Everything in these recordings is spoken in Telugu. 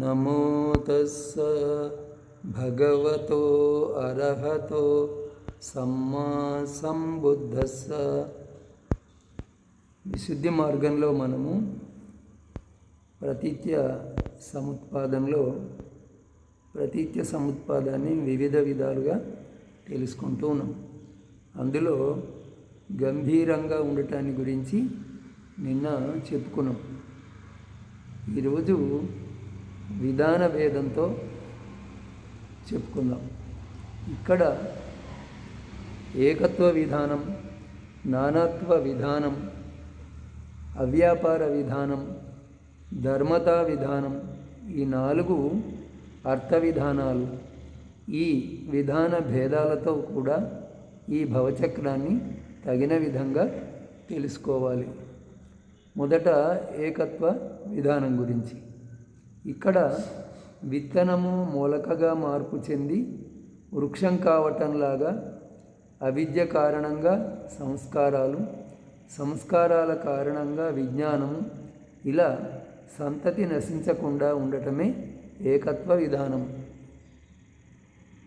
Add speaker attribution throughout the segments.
Speaker 1: నమో తస్స భగవతో అర్హతో సమ్మా సంబుద్ధస్స విశుద్ధి మార్గంలో మనము ప్రతీత్య సముత్పాదంలో ప్రతీత్య సముత్పాదాన్ని వివిధ విధాలుగా తెలుసుకుంటూ ఉన్నాం. అందులో గంభీరంగా ఉండటాన్ని గురించి నిన్న చెప్పుకున్నాం. ఈరోజు విధాన భేదంతో చెప్పుకుందాం. ఇక్కడ ఏకత్వ విధానం నానాత్వ విధానం అవ్యాపార విధానం ధర్మతా విధానం ఈ నాలుగు అర్థ విధానాలు. ఈ విధాన భేదాలతో కూడా ఈ భవచక్రాన్ని తగిన విధంగా తెలుసుకోవాలి. మొదట ఏకత్వ విధానం గురించి. ఇక్కడ విత్తనము మూలకగా మార్పు చెంది వృక్షం కావటంలాగా అవిద్య కారణంగా సంస్కారాలు సంస్కారాల కారణంగా విజ్ఞానము ఇలా సంతతి నశించకుండా ఉండటమే ఏకత్వ విధానం.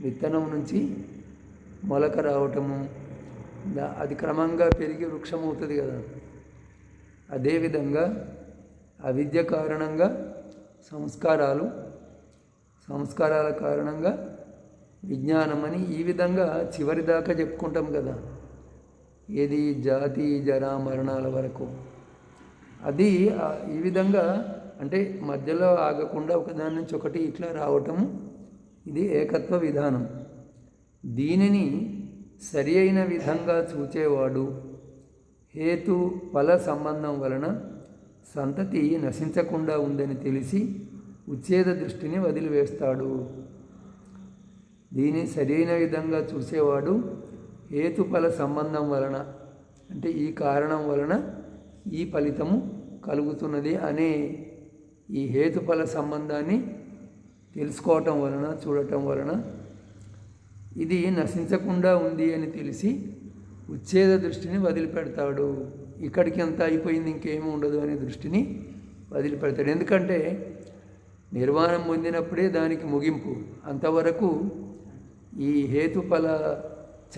Speaker 1: విత్తనం నుంచి మొలక రావటము అది క్రమంగా పెరిగి వృక్షం అవుతుంది కదా. అదేవిధంగా అవిద్య కారణంగా సంస్కారాలు సంస్కారాల కారణంగా విజ్ఞానమని ఈ విధంగా చివరి దాకా చెప్పుకుంటాం కదా. ఏది జాతి జరా మరణాల వరకు. అది ఈ విధంగా అంటే మధ్యలో ఆగకుండా ఒకదాని నుంచి ఒకటి ఇట్లా రావటం ఇది ఏకత్వ విధానం. దీనిని సరి అయిన విధంగా చూచేవాడు హేతు ఫల సంబంధం వలన సంతతి నశించకుండా ఉందని తెలిసి ఉచ్ఛేద దృష్టిని వదిలివేస్తాడు. దీన్ని సరైన విధంగా చూసేవాడు హేతుఫల సంబంధం వలన అంటే ఈ కారణం వలన ఈ ఫలితము కలుగుతున్నది అనే ఈ హేతుఫల సంబంధాన్ని తెలుసుకోవటం వలన చూడటం వలన ఇది నశించకుండా ఉంది అని తెలిసి ఉచ్ఛేద దృష్టిని వదిలిపెడతాడు. ఇక్కడికి అంత అయిపోయింది ఇంకేమీ ఉండదు అనే దృష్టిని వదిలిపెడతాడు. ఎందుకంటే నిర్వాణం పొందినప్పుడే దానికి ముగింపు. అంతవరకు ఈ హేతుఫల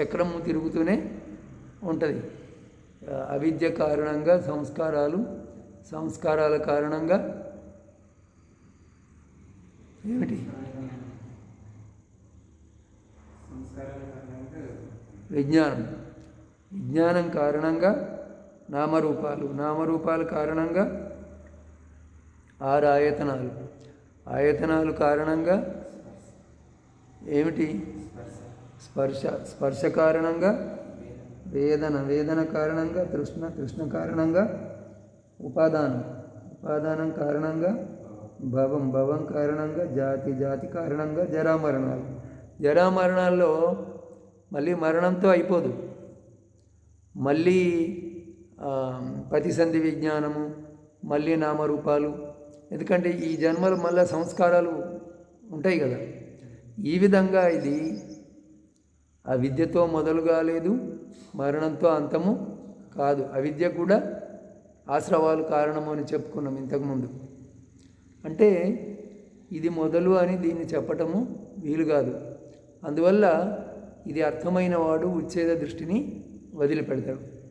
Speaker 1: చక్రము తిరుగుతూనే ఉంటుంది. అవిద్య కారణంగా సంస్కారాలు సంస్కారాల కారణంగా ఏమిటి? విజ్ఞానం. విజ్ఞానం కారణంగా నామరూపాలు. నామరూపాల కారణంగా ఆరు ఆయతనాలు. ఆయతనాలు కారణంగా ఏమిటి? స్పర్శ. స్పర్శ కారణంగా వేదన. వేదన కారణంగా తృష్ణ. తృష్ణ కారణంగా ఉపాదానం. ఉపాదానం కారణంగా భవం. భవం కారణంగా జాతి. జాతి కారణంగా జరామరణాలు. జరామరణాల్లో మళ్ళీ మరణంతో అయిపోదు. మళ్ళీ ప్రతిసంధి విజ్ఞానము మళ్ళీ నామరూపాలు. ఎందుకంటే ఈ జన్మలు మళ్ళీ సంస్కారాలు ఉంటాయి కదా. ఈ విధంగా ఇది ఆ విద్యతో మొదలు కాలేదు మరణంతో అంతము కాదు. అవిద్య కూడా ఆశ్రవాలు కారణము అని చెప్పుకున్నాం ఇంతకుముందు. అంటే ఇది మొదలు అని దీన్ని చెప్పటము వీలు కాదు. అందువల్ల ఇది అర్థమైన వాడు ఉచ్ఛేద దృష్టిని వదిలిపెడతాడు.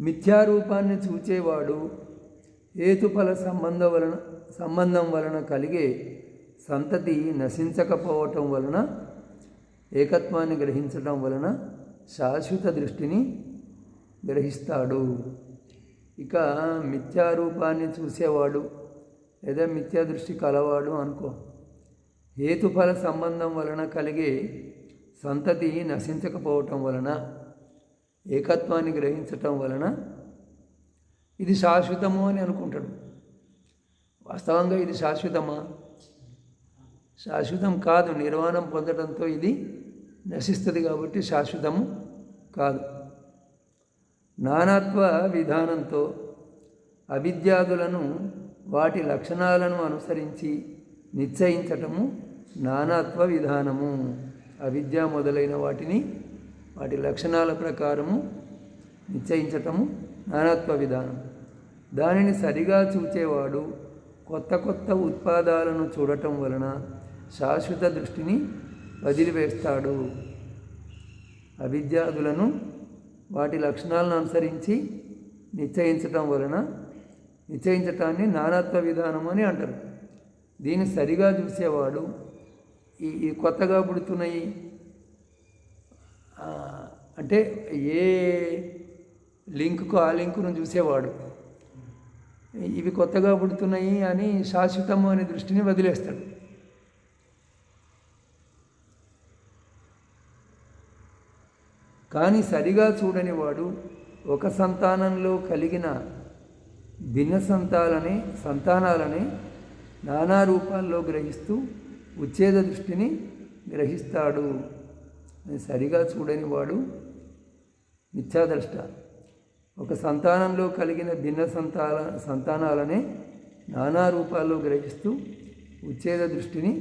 Speaker 1: మిథ్యారూపాన్ని చూచేవాడు హేతుఫల సంబంధం వలన సంబంధం వలన కలిగే సంతతి నశించకపోవటం వలన ఏకత్వాన్ని గ్రహించటం వలన శాశ్వత దృష్టిని గ్రహిస్తాడు. ఇక మిథ్యారూపాన్ని చూసేవాడు లేదా మిథ్యా దృష్టి కలవాడు అనుకో. హేతుఫల సంబంధం వలన కలిగే సంతతి నశించకపోవటం వలన ఏకత్వాన్ని గ్రహించటం వలన ఇది శాశ్వతము అని అనుకుంటాడు. వాస్తవంగా ఇది శాశ్వతమా? శాశ్వతం కాదు. నిర్వాణం పొందడంతో ఇది నశిస్తుంది కాబట్టి శాశ్వతము కాదు. నానాత్వ విధానంతో అవిద్యాదులను వాటి లక్షణాలను అనుసరించి నిశ్చయించటము నానాత్వ విధానము. అవిద్య మొదలైన వాటిని వాటి లక్షణాల ప్రకారము నిశ్చయించటము నానత్వ విధానం. దానిని సరిగా చూచేవాడు కొత్త కొత్త ఉత్పాదాలను చూడటం వలన శాశ్వత దృష్టిని వదిలివేస్తాడు. అవిద్యాదులను వాటి లక్షణాలను అనుసరించి నిశ్చయించటం వలన నిశ్చయించటాన్ని నానాత్వ విధానం అని అంటారు. దీన్ని సరిగా చూసేవాడు ఈ ఈ కొత్తగా పుడుతున్నాయి అంటే ఏ లింక్కు ఆ లింకును చూసేవాడు. ఇవి కొత్తగా పుడుతున్నాయి అని శాశ్వతము అనే దృష్టిని వదిలేస్తాడు. కానీ సరిగా చూడని వాడు ఒక సంతానంలో కలిగిన భిన్న సంతాలని సంతానాలని నానా రూపాల్లో గ్రహిస్తూ ఉచ్ఛేద దృష్టిని గ్రహిస్తాడు. సరిగా చూడని వాడు మిథ్యాద్రష్ట ఒక సంతానంలో కలిగిన భిన్న సంతాన సంతానాలనే నానా రూపాల్లో గ్రహిస్తూ ఉచ్ఛేద దృష్టిని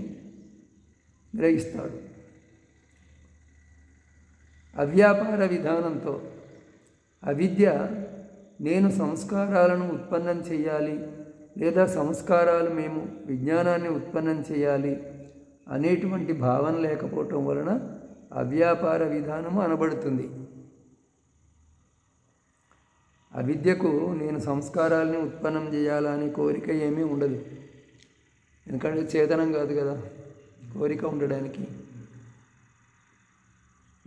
Speaker 1: గ్రహిస్తాడు. అవ్యాపార విధానంతో అవిద్య నేను సంస్కారాలను ఉత్పన్నం చేయాలి లేదా సంస్కారాలు మేము విజ్ఞానాన్ని ఉత్పన్నం చేయాలి అనేటువంటి భావన లేకపోవటం వలన అవ్యాపార విధానము అనబడుతుంది. అవిద్యకు నేను సంస్కారాలని ఉత్పన్నం చేయాలని కోరిక ఏమీ ఉండదు. ఎందుకంటే చేతనం కాదు కదా కోరిక ఉండడానికి.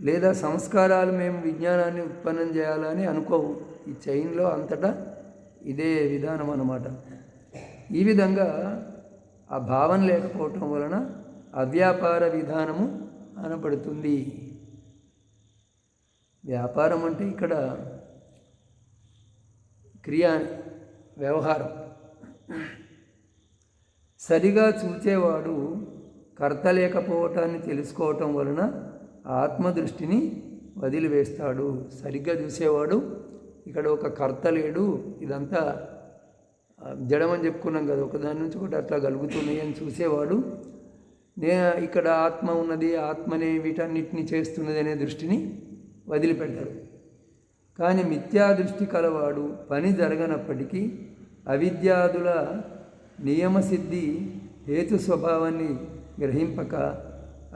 Speaker 1: లేదా సంస్కారాలు మేము విజ్ఞానాన్ని ఉత్పన్నం చేయాలని అనుకోవు. ఈ చైన్లో అంతటా ఇదే విధానం అన్నమాట. ఈ విధంగా ఆ భావన లేకపోవటం వలన అవ్యాపార విధానము అనబడుతుంది. వ్యాపారం అంటే ఇక్కడ క్రియా వ్యవహారం. సరిగా చూచేవాడు కర్త లేకపోవటాన్ని తెలుసుకోవటం వలన ఆత్మదృష్టిని వదిలివేస్తాడు. సరిగ్గా చూసేవాడు ఇక్కడ ఒక కర్త లేడు ఇదంతా జడమని చెప్పుకున్నాం కదా ఒకదాని నుంచి ఒకటి అట్లా కలుగుతున్నాయి అని చూసేవాడు. నే ఇక్కడ ఆత్మ ఉన్నది ఆత్మనే వీటన్నిటిని చేస్తున్నది అనే దృష్టిని వదిలిపెడతాడు. కానీ మిథ్యాదృష్టి కలవాడు పని జరగనప్పటికీ అవిద్యాదుల నియమసిద్ధి హేతు స్వభావాన్ని గ్రహింపక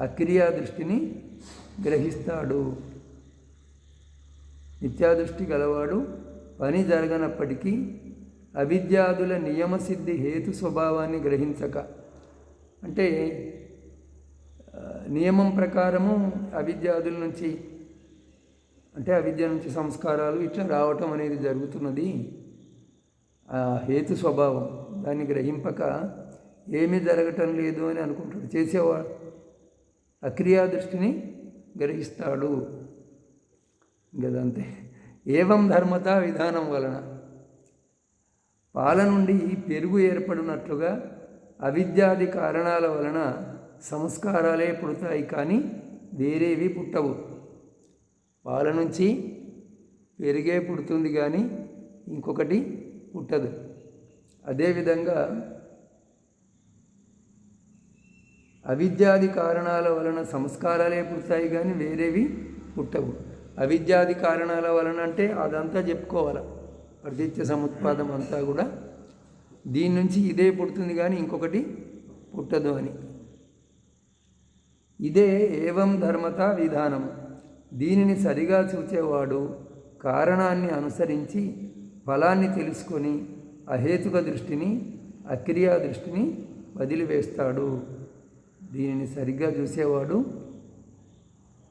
Speaker 1: అక్రియా దృష్టిని గ్రహిస్తాడు. నిత్యాదృష్టి గలవాడు పని జరగనప్పటికీ అవిద్యాదుల నియమసిద్ధి హేతు స్వభావాన్ని గ్రహించక. అంటే నియమం ప్రకారము అవిద్యాదుల నుంచి అంటే అవిద్య నుంచి సంస్కారాలు ఇట్లా రావటం అనేది జరుగుతున్నది. ఆ హేతు స్వభావం. దాన్ని గ్రహింపక ఏమీ జరగటం లేదు అని అనుకుంటాడు. చేసేవాడు. అక్రియా దృష్టిని గ్రహిస్తాడు. గదంతే. ఏవం ధర్మత విధానం వలన. పాల నుండి పెరుగు ఏర్పడినట్లుగా అవిద్యాది కారణాల వలన సంస్కారాలే పుడతాయి కానీ వేరేవి పుట్టవు. పాల నుంచి పెరిగే పుడుతుంది కానీ ఇంకొకటి పుట్టదు. అదేవిధంగా అవిద్యాది కారణాల వలన సంస్కారాలే పుడతాయి కానీ వేరేవి పుట్టవు. అవిద్యాది కారణాల వలన అంటే అదంతా చెప్పుకోవాలి. ప్రతిత్య సముత్పాదం అంతా కూడా దీని నుంచి ఇదే పుడుతుంది కానీ ఇంకొకటి పుట్టదు అని. ఇదే ఏవం ధర్మత విధానం దీనిని సరిగా చూచేవాడు కారణాన్ని అనుసరించి ఫలాన్ని తెలుసుకొని అహేతుక దృష్టిని అక్రియా దృష్టిని వదిలివేస్తాడు. దీనిని సరిగ్గా చూసేవాడు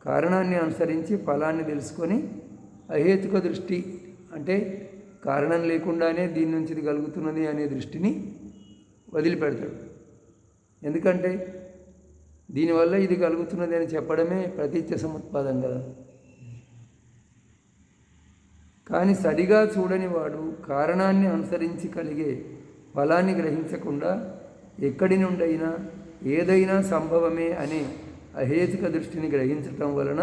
Speaker 1: కారణాన్ని అనుసరించి ఫలాన్ని తెలుసుకొని అహేతుక దృష్టి అంటే కారణం లేకుండానే దీని నుంచి కలుగుతున్నది అనే దృష్టిని వదిలిపెడతాడు. ఎందుకంటే దీనివల్ల ఇది కలుగుతున్నది అని చెప్పడమే ప్రతీత్య సముత్పాదం కదా. కానీ సరిగా చూడని వాడు కారణాన్ని అనుసరించి కలిగే ఫలాన్ని గ్రహించకుండా ఎక్కడి నుండైనా ఏదైనా సంభవమే అనే అహేతుక దృష్టిని గ్రహించటం వలన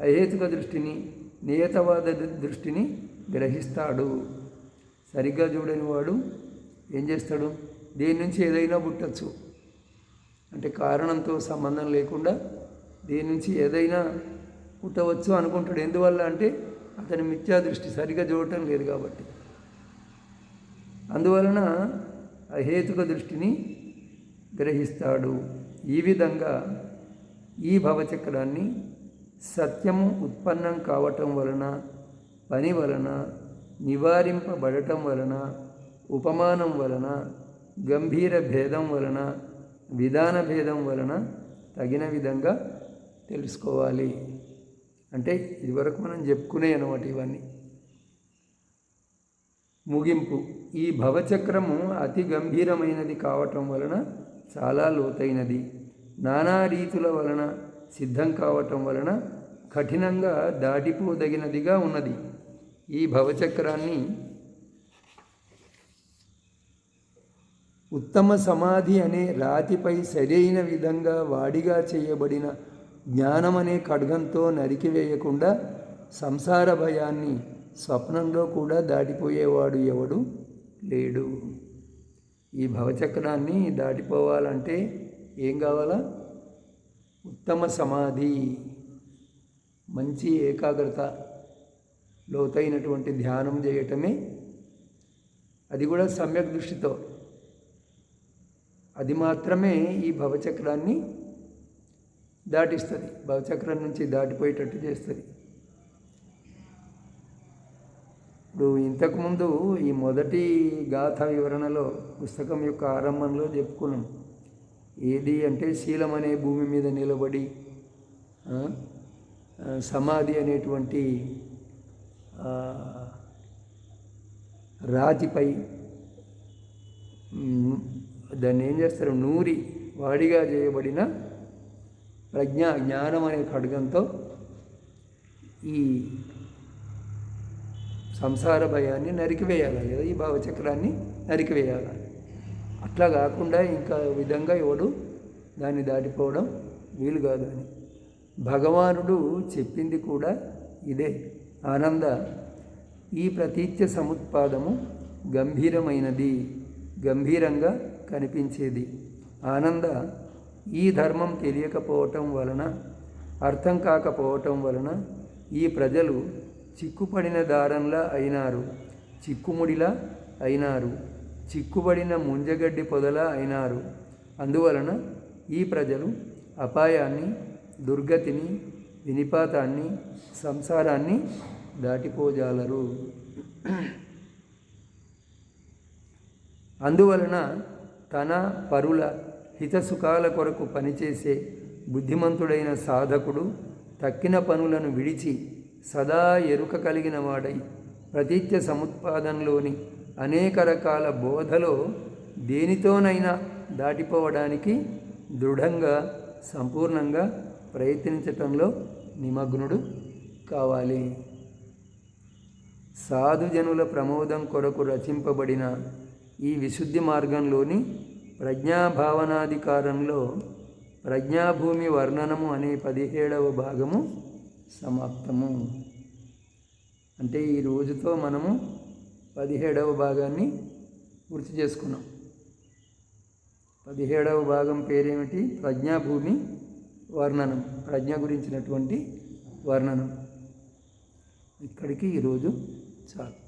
Speaker 1: అహేతుక దృష్టిని నియతవాద దృష్టిని గ్రహిస్తాడు. సరిగ్గా చూడని వాడు ఏం చేస్తాడు? దేని నుంచి ఏదైనా పుట్టచ్చు. అంటే కారణంతో సంబంధం లేకుండా దీని నుంచి ఏదైనా పుట్టవచ్చు అనుకుంటాడు. ఎందువల్ల అంటే అతని మిథ్యా దృష్టి సరిగా చూడటం లేదు కాబట్టి. అందువలన అహేతుక దృష్టిని గ్రహిస్తాడు. ఈ విధంగా ఈ భవచక్రాన్ని సత్యము ఉత్పన్నం కావటం వలన పని వలన నివారింపబడటం వలన ఉపమానం వలన గంభీర భేదం వలన విధాన భేదం వలన తగిన విధంగా తెలుసుకోవాలి. అంటే ఇదివరకు మనం చెప్పుకునే అనమాట ఇవన్నీ. ముగింపు. ఈ భవచక్రము అతి గంభీరమైనది కావటం వలన చాలా లోతైనది. నానా రీతుల వలన సిద్ధం కావటం వలన కఠినంగా దాటిపోదగినదిగా ఉన్నది. ఈ భవచక్రాన్ని ఉత్తమ సమాధి అనే రాతిపై సరైన విధంగా వాడిగా చేయబడిన జ్ఞానం అనే ఖడ్గంతో నరికివేయకుండా సంసార భయాన్ని స్వప్నంలో కూడా దాటిపోయేవాడు ఎవడు లేడు. ఈ భవచక్రాన్ని దాటిపోవాలంటే ఏం కావాలా? ఉత్తమ సమాధి మంచి ఏకాగ్రత లోతైనటువంటి ధ్యానం చేయటమే. అది కూడా సమ్యక్ దృష్టితో. అది మాత్రమే ఈ భవచక్రాన్ని దాటిస్తుంది. భవచక్రం నుంచి దాటిపోయేటట్టు చేస్తుంది. ఇప్పుడు ఇంతకుముందు ఈ మొదటి గాథ వివరణలో పుస్తకం యొక్క ఆరంభంలో చెప్పుకున్నాం. ఏది అంటే శీలం అనే భూమి మీద నిలబడి సమాధి అనేటువంటి రాతిపై దాన్ని ఏం చేస్తారు? నూరి వాడిగా చేయబడిన ప్రజ్ఞ జ్ఞానం అనే ఖడ్గంతో ఈ సంసార భయాన్ని నరికివేయాలి. లేదా ఈ భావచక్రాన్ని నరికివేయాలి. అట్లా కాకుండా ఇంకా విధంగా ఎవడు దాన్ని దాటిపోవడం వీలు కాదు అని. భగవానుడు చెప్పింది కూడా ఇదే. ఆనంద ఈ ప్రతీత్య సముత్పాదము గంభీరమైనది. గంభీరంగా కనిపించేది. ఆనంద ఈ ధర్మం తెలియకపోవటం వలన అర్థం కాకపోవటం వలన ఈ ప్రజలు చిక్కుపడిన దారంలా అయినారు చిక్కుముడిలా అయినారు చిక్కుబడిన ముంజగడ్డి పొదలా అయినారు. అందువలన ఈ ప్రజలు అపాయాన్ని దుర్గతిని వినిపాతాన్ని సంసారాన్ని దాటిపోజాలరు. అందువలన తన పరుల హితసుఖాల కొరకు పనిచేసే బుద్ధిమంతుడైన సాధకుడు తక్కిన పనులను విడిచి సదా ఎరుక కలిగిన వాడై ప్రతీత్య సముత్పాదంలోని అనేక రకాల బోధలో దేనితోనైనా దాటిపోవడానికి దృఢంగా సంపూర్ణంగా ప్రయత్నించటంలో నిమగ్నుడు కావాలి. సాధుజనుల ప్రమోదం కొరకు రచింపబడిన ఈ విశుద్ధి మార్గంలోని ప్రజ్ఞాభావనాధికారంలో ప్రజ్ఞాభూమి వర్ణనము అనే పదిహేడవ భాగము సమాప్తము. అంటే ఈ రోజుతో మనము పదిహేడవ భాగాన్ని పూర్తి చేసుకున్నాం. పదిహేడవ భాగం పేరేమిటి? ప్రజ్ఞాభూమి వర్ణనం ప్రజ్ఞ గురించినటువంటి వర్ణనం. ఇక్కడికి ఈరోజు చాలు.